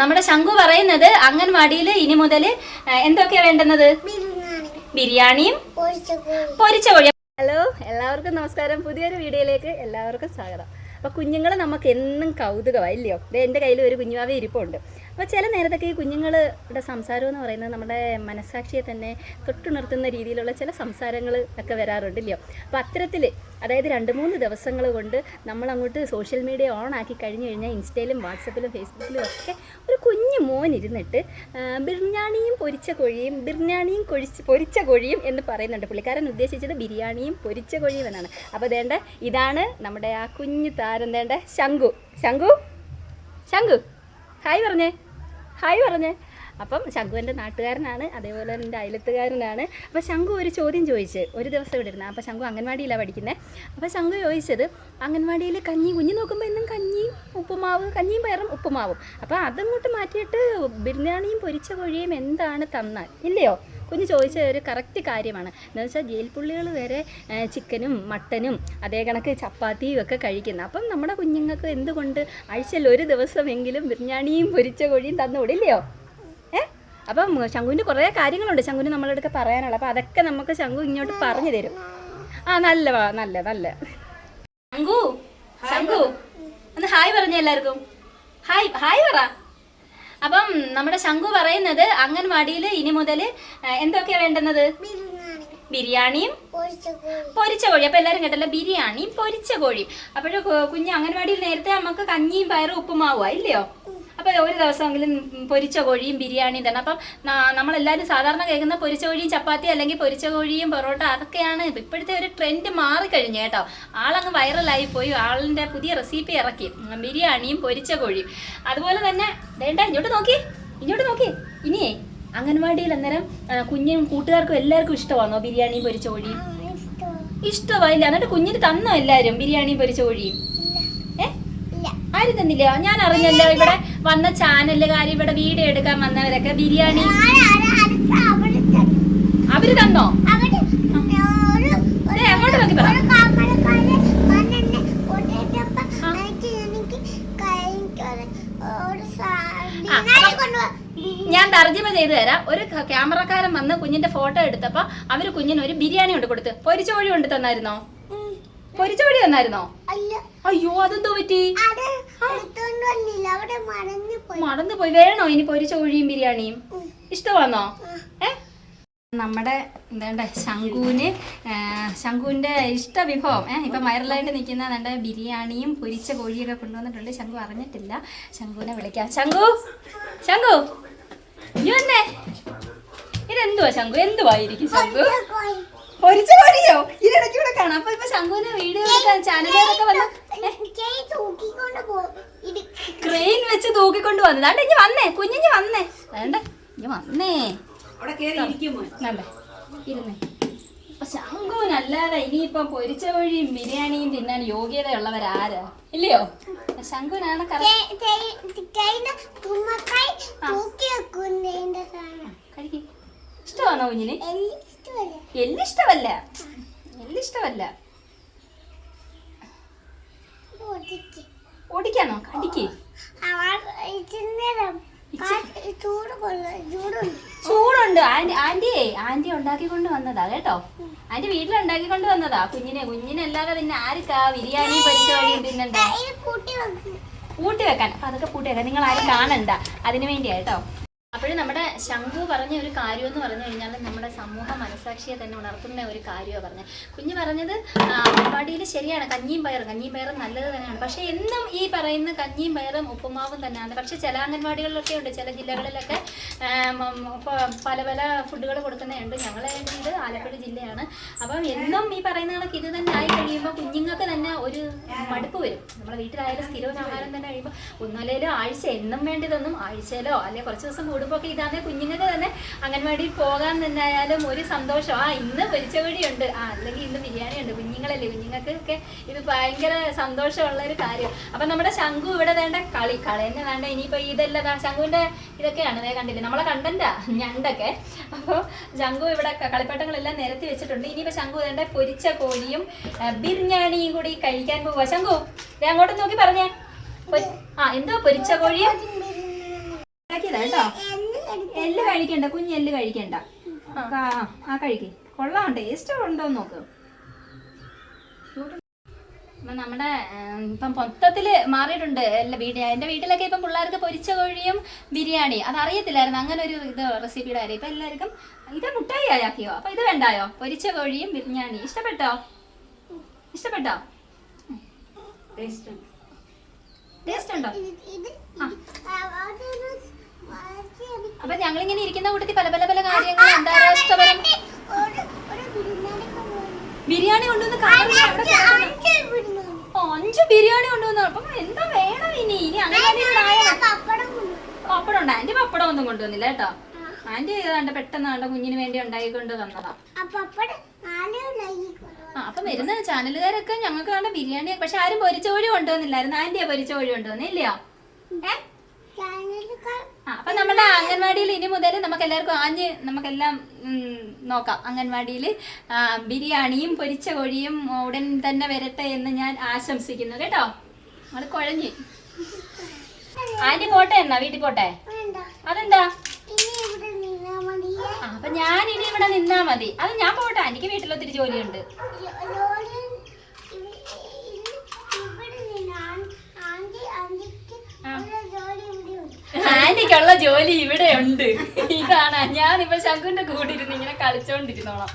നമ്മുടെ ശംഖു പറയുന്നത് അംഗൻവാടിയിൽ ഇനി മുതൽ എന്തൊക്കെയാ വേണ്ടുന്നത്? ബിരിയാണിയും പൊരിച്ച കോഴി ഹലോ എല്ലാവർക്കും നമസ്കാരം. പുതിയൊരു വീഡിയോയിലേക്ക് എല്ലാവർക്കും സ്വാഗതം. അപ്പോൾ കുഞ്ഞുങ്ങൾ നമുക്ക് എന്നും കൗതുകമാണ് ഇല്ലയോ? ദേ എന്റെ കയ്യിൽ ഒരു കുഞ്ഞുവാവി ഇരിപ്പുണ്ട്. അപ്പോൾ ചില നേരത്തൊക്കെ ഈ കുഞ്ഞുങ്ങളുടെ സംസാരം എന്ന് പറയുന്നത് നമ്മുടെ മനസ്സാക്ഷിയെ തന്നെ തൊട്ടുണർത്തുന്ന രീതിയിലുള്ള ചില സംസാരങ്ങൾ ഒക്കെ വരാറുണ്ട് ഇല്ലയോ അപ്പോൾ അത്തരത്തിൽ അതായത് രണ്ട് മൂന്ന് ദിവസങ്ങൾ കൊണ്ട് നമ്മൾ അങ്ങോട്ട് സോഷ്യൽ മീഡിയ ഓൺ ആക്കി കഴിഞ്ഞു കഴിഞ്ഞാൽ ഇൻസ്റ്റയിലും വാട്സപ്പിലും ഫേസ്ബുക്കിലും ഒക്കെ ഒരു കുഞ്ഞു മോൻ ഇരുന്നിട്ട് ബിർയാണിയും പൊരിച്ച കോഴിയും ബിരിയാണിയും കൊഴിച്ച് പൊരിച്ച കോഴിയും എന്ന് പറയുന്നുണ്ട്. പുള്ളിക്കാരൻ ഉദ്ദേശിച്ചത് ബിരിയാണിയും പൊരിച്ച കോഴിയും എന്നാണ്. അപ്പോൾ വേണ്ട ഇതാണ് നമ്മുടെ ആ കുഞ്ഞു താരം വേണ്ട ശംഖു ശംഖു ശംഖു ഹായ് പറഞ്ഞേ. ഹായ് പറഞ്ഞേ. അപ്പം ശംഖു എന്റെ നാട്ടുകാരനാണ് അതേപോലെ എന്റെ അയലത്തുകാരനാണ് അപ്പോൾ ശംഖു ഒരു ചോദ്യം ചോദിച്ച് ഒരു ദിവസം ഇവിടെ ഇരുന്ന. അപ്പോൾ ശംഖു അംഗൻവാടിയിലാണ് പഠിക്കുന്നത് അപ്പോൾ ശംഖു ചോദിച്ചത് അംഗൻവാടിയിൽ കഞ്ഞി കുഞ്ഞ് നോക്കുമ്പോൾ എന്നും കഞ്ഞി ഉപ്പുമാവ് കഞ്ഞിയും പയറും ഉപ്പുമാവും. അപ്പോൾ അതങ്ങോട്ട് മാറ്റിയിട്ട് ബിരിയാണിയും പൊരിച്ച കോഴിയും എന്താണ് തന്നാൽ? ഇല്ലയോ? കുഞ്ഞ് ചോദിച്ച ഒരു കറക്റ്റ് കാര്യമാണ്. എന്ന് വെച്ചാൽ ജയിൽ പുള്ളികൾ വരെ ചിക്കനും മട്ടനും അതേ കണക്ക് ചപ്പാത്തിയും ഒക്കെ കഴിക്കുന്നത് അപ്പം നമ്മുടെ കുഞ്ഞുങ്ങൾക്ക് എന്തുകൊണ്ട് ആഴ്ചയിൽ ഒരു ദിവസമെങ്കിലും ബിരിയാണിയും പൊരിച്ച കോഴിയും തന്നുകൂടില്ലയോ അപ്പം ശങ്കുവിന്റെ കുറേ കാര്യങ്ങളുണ്ട്. ശങ്കുവിന് നമ്മളെടുക്കെ പറയാനുള്ളത്. അപ്പം അതൊക്കെ നമുക്ക് ശങ്കു ഇങ്ങോട്ട് പറഞ്ഞു തരും. ആ നല്ല നല്ല നല്ല. ശങ്കു ശങ്കു. ഒന്ന് ഹായ് പറഞ്ഞ എല്ലാവർക്കും. ഹായ് ഹായ് പറ. അപ്പം നമ്മുടെ ശംഖു പറയുന്നത് അംഗൻവാടിയിൽ ഇനി മുതൽ എന്തൊക്കെയാ വേണ്ടുന്നത്? ബിരിയാണിയും പൊരിച്ച കോഴി അപ്പൊ എല്ലാരും കേട്ടല്ലോ ബിരിയാണിയും പൊരിച്ച കോഴിയും. അപ്പോഴും കുഞ്ഞ് അംഗൻവാടിയിൽ നേരത്തെ നമുക്ക് കഞ്ഞിയും പയറും ഉപ്പുമാവുക ഇല്ലയോ? അപ്പൊ ഒരു ദിവസമെങ്കിലും പൊരിച്ച കോഴിയും ബിരിയാണിയും തന്നെ. അപ്പം നമ്മളെല്ലാരും നമ്മളെല്ലാവരും സാധാരണ കേൾക്കുന്ന പൊരിച്ച കോഴിയും ചപ്പാത്തി അല്ലെങ്കിൽ പൊരിച്ച കോഴിയും പൊറോട്ട അതൊക്കെയാണ് ഇപ്പൊ ഇപ്പോഴത്തെ ഒരു ട്രെൻഡ് മാറിക്കഴിഞ്ഞു കേട്ടോ. ആളങ്ങ് വൈറലായി പോയി. ആളിന്റെ പുതിയ റെസിപ്പി ഇറക്കി. ബിരിയാണിയും പൊരിച്ച കോഴിയും. അതുപോലെ തന്നെ വേണ്ട ഇങ്ങോട്ട് നോക്കി. ഇങ്ങോട്ട് നോക്കി. ഇനിയേ അംഗൻവാടിയിൽ അന്നേരം കുഞ്ഞും കുഞ്ഞിനും കൂട്ടുകാർക്കും എല്ലാവർക്കും ഇഷ്ടമാണോ ബിരിയാണിയും പൊരിച്ച കോഴിയും? ഇഷ്ടമായില്ല. എന്നിട്ട് കുഞ്ഞിന് തന്നോ എല്ലാരും ബിരിയാണിയും പൊരിച്ച കോഴിയും? ആരും തന്നില്ല? ഞാൻ അറിഞ്ഞല്ലോ ഇവിടെ വന്ന ചാനലുകാർ ഇവിടെ വീഡിയോ എടുക്കാൻ വന്നവരൊക്കെ ബിരിയാണി. അവർ തന്നോ. എങ്ങോട്ട് നോക്കി പറ. ഞാൻ തർജമ ചെയ്തു തരാം. ഒരു ക്യാമറക്കാരൻ വന്ന് കുഞ്ഞിന്റെ ഫോട്ടോ എടുത്തപ്പോ അവർ കുഞ്ഞിന് ഒരു ബിരിയാണി കൊണ്ട് കൊടുത്ത്. പൊരിച്ചോഴി കൊണ്ട് തന്നായിരുന്നോ? പൊരിച്ച വന്നായിരുന്നോ അയ്യോ അതെന്തോ പറ്റി? മറന്നു പോയി. വേണോ ഇനി പൊരിച്ചോഴിയും ബിരിയാണിയും? ഇഷ്ടമാണോ? ഏ? നമ്മുടെ എന്താണ്ട് ശംഖുവിന് ശംഖുവിന്റെ ഇഷ്ട വിഭവം ഏഹ് ഇപ്പൊ വൈറലായിട്ട് നിൽക്കുന്ന നല്ല ബിരിയാണിയും പൊരിച്ച കോഴിയൊക്കെ കൊണ്ടുവന്നിട്ടുണ്ട്. ശംഖു അറിഞ്ഞിട്ടില്ല. ശംഖുവിനെ വിളിക്കാം. ശംഖു ശംഖു ഇനി വന്നേ. ഇതെന്തുവാ ശംഖു? എന്തുവായിരിക്കും ശംഖു പോയി. പൊരിച്ച കോഴിയോ ഇതിനിടയ്ക്ക് ഇവിടെ കാണാം അപ്പൊ ഇപ്പൊ ശംഖുവിന്റെ വീഡിയോ ചാനലുകാരൊക്കെ വന്ന് ചെയ് തൂക്കിക്കൊണ്ട് പോ ഇത് ക്രെയിൻ വെച്ച് തൂക്കിക്കൊണ്ട് വന്നു ദാണ്ടെ ഇഞ്ഞ് വന്നേ കുഞ്ഞിഞ്ഞ് വന്നേ വേണ്ട ഇഞ്ഞ് വന്നേ ഇരിക്കുമോ ഇരുന്നേ. ശംഖുവിനല്ലാതെ ഇനിയിപ്പം പൊരിച്ച കോഴിയും ബിരിയാണിയും തിന്നാൻ യോഗ്യതയുള്ളവരാരാ? ഇല്ലയോ? ശംഖുവിനാണ് ഇഷ്ടമാണോ കുഞ്ഞിന്? എല്ലിഷ്ടമല്ല. എല്ലിഷ്ടമല്ല. ഓടിക്കാണോ? കടിക്ക്. ചൂടുണ്ട്. ആന്റി ആന്റിയെ ആന്റി ഉണ്ടാക്കിക്കൊണ്ട് വന്നതാ കേട്ടോ? ആന്റി വീട്ടിലുണ്ടാക്കിക്കൊണ്ട് വന്നതാ. കുഞ്ഞിനെ കുഞ്ഞിനല്ലാതെ പിന്നെ ആർക്കാ ബിരിയാണി പൊരിച്ച കോഴിയും തിന്നണ്ട ഇത് കൂട്ടി വെക്കും. വെക്കാൻ. അപ്പൊ അതൊക്കെ പൂട്ടി വെക്കാൻ. നിങ്ങൾ ആരും കാണണ്ട. അതിനു വേണ്ടിയാ കേട്ടോ? അപ്പോഴും നമ്മുടെ ശംഖു പറഞ്ഞ ഒരു കാര്യം എന്ന് പറഞ്ഞു കഴിഞ്ഞാൽ നമ്മുടെ സമൂഹ മനസാക്ഷിയെ തന്നെ ഉണർത്തുന്ന ഒരു കാര്യമാണ് പറഞ്ഞത്. കുഞ്ഞ് പറഞ്ഞത് അമ്പാടിയിൽ ശരിയാണ് കഞ്ഞിയും പയറും കഞ്ഞിയും പയറും നല്ലത് തന്നെയാണ്. പക്ഷേ എന്നും ഈ പറയുന്ന കഞ്ഞിയും പയറും ഉപ്പുമാവും തന്നെയാണ്. പക്ഷേ ചില അംഗൻവാടികളിലൊക്കെ ഉണ്ട് ചില ജില്ലകളിലൊക്കെ പല പല ഫുഡുകൾ കൊടുക്കുന്നതുണ്ട്. ഞങ്ങളെ ഇത് ആലപ്പുഴ ജില്ലയാണ്. അപ്പം എന്നും ഈ പറയുന്ന കണക്ക് ഇത് തന്നെ ആയി കഴിയുമ്പോൾ കുഞ്ഞുങ്ങൾക്ക് തന്നെ ഒരു മടുപ്പ് വരും. നമ്മുടെ വീട്ടിലായാലും സ്ഥിരവും ആഹാരം തന്നെ കഴിയുമ്പോൾ ഒന്നുമല്ലേലും ആഴ്ച എന്നും വേണ്ടിയതൊന്നും ആഴ്ചയിലോ അല്ലെങ്കിൽ കുറച്ച് ദിവസം കൂടുമ്പോൾ ഒക്കെ ഇതാണെങ്കിൽ കുഞ്ഞുങ്ങൾക്ക് തന്നെ അംഗൻവാടിയിൽ പോകാൻ നിന്നായാലും ഒരു സന്തോഷം. ആ ഇന്ന് പൊരിച്ചവടിയുണ്ട്. ആ അല്ലെങ്കിൽ ഇന്ന് ബിരിയാണി ഉണ്ട് കുഞ്ഞുങ്ങളല്ലേ കുഞ്ഞുങ്ങൾക്ക് ഒക്കെ ഇത് ഭയങ്കര സന്തോഷമുള്ള ഒരു കാര്യം. അപ്പം നമ്മുടെ ശംഖു ഇവിടെ വേണ്ട കളി. കളി തന്നെ വേണ്ട. ഇനിയിപ്പോൾ ഇതല്ലതാ ശംഖുവിന്റെ ഇതൊക്കെയാണ്. വേ കണ്ടില്ലേ നമ്മളെ കണ്ടന്റാ ഞണ്ടൊക്കെ. അപ്പോൾ ശംഖു ഇവിടെ കളിപ്പാട്ടങ്ങളെല്ലാം നിരത്തി വെച്ചിട്ടുണ്ട്. ഇനിയിപ്പോൾ ശംഖു വേണ്ട പൊരിച്ച കോഴിയും ബിരിയാണിയും കൂടി കഴിക്കാൻ പോവുക ശംഖു ഞാൻ അങ്ങോട്ട് നോക്കി പറഞ്ഞേ. ആ എന്തോ പൊരിച്ച കോഴിയും? കേട്ടോ. എല്ല് കഴിക്കണ്ട. കുഞ്ഞ് എല്ല് കഴിക്കണ്ട. ആ. കഴിക്കേ. കൊള്ളാം ടേസ്റ്റ് ഉണ്ടോ നോക്ക്. അപ്പം നമ്മുടെ ഇപ്പം മൊത്തത്തിൽ മാറിയിട്ടുണ്ട് എല്ലാ വീട് എന്റെ വീട്ടിലൊക്കെ ഇപ്പം പിള്ളേർക്ക് പൊരിച്ച കോഴിയും ബിരിയാണി. അത് അറിയത്തില്ലായിരുന്നു. അങ്ങനെ ഒരു ഇത് റെസിപ്പിയുടെ കാര്യം. ഇപ്പൊ എല്ലാവർക്കും ഇത് മുട്ടായി ആക്കിയോ അപ്പൊ ഇത് വേണ്ടായോ? പൊരിച്ച കോഴിയും ബിരിയാണി. ഇഷ്ടപ്പെട്ടോ? ഇഷ്ടപ്പെട്ടോ? ടേസ്റ്റ് ഉണ്ട്. ആ. അപ്പൊ ഞങ്ങളിങ്ങനെ ഇരിക്കുന്ന കൂട്ടത്തിൽ പല പല പല കാര്യങ്ങൾ അന്താരാഷ്ട്രപരം ബിരിയാണി കൊണ്ടുവന്നു. അഞ്ചു ബിരിയാണി. കൊണ്ടുവന്നു അപ്പം എന്താ വേണം ഇനി? ഇനി അങ്ങനെ പപ്പടം ഉണ്ട് ആന്റി പപ്പടം ഒന്നും കൊണ്ടുവന്നില്ല കേട്ടോ. ആന്റി ഏതാണ്ട് പെട്ടെന്ന് ആണ്ട് കുഞ്ഞിന് വേണ്ടി ഉണ്ടായിക്കൊണ്ട് വന്നതാ ആ അപ്പൊ വരുന്ന ചാനലുകാരൊക്കെ ഞങ്ങൾക്ക് കണ്ട ബിരിയാണി പക്ഷെ ആരും പൊരിച്ച കോഴി കൊണ്ടുവന്നില്ലായിരുന്നു. ആന്റിയാ പൊരിച്ച കോഴി കൊണ്ടുവന്നില്ലയോ ഏ ചാനലുകാർ ആ അപ്പൊ നമ്മുടെ അംഗൻവാടിയിൽ ഇനി മുതൽ നമുക്ക് എല്ലാവർക്കും ആഞ്ഞ് നമുക്കെല്ലാം നോക്കാം. അംഗൻവാടിയിൽ ബിരിയാണിയും പൊരിച്ച കോഴിയും ഉടൻ തന്നെ വരട്ടെ എന്ന് ഞാൻ ആശംസിക്കുന്നു. കേട്ടോ? അത് കുഴഞ്ഞ്. ആന്റി പോട്ടെ എന്നാ? വീട്ടിൽ പോട്ടെ? അതെന്താ? അപ്പൊ ഞാൻ ഇനി ഇവിടെ നിന്നാ മതി. അത് ഞാൻ പോട്ടെ. എനിക്ക് വീട്ടിൽ ഒത്തിരി ജോലിയുണ്ട് ജോലി ഇവിടെ നിന്ന് ആന്റി ആന്റിക്ക് ഉള്ള ജോലി ഇവിടെ ഉണ്ട് ആന്റിക്കുള്ള ജോലി ഇവിടെ ഉണ്ട് ഇതാണ്. ഞാനിപ്പോ ശങ്കുന്റെ കൂടെ ഇരുന്ന് ഇങ്ങനെ കളിച്ചോണ്ടിരുന്നോളാം.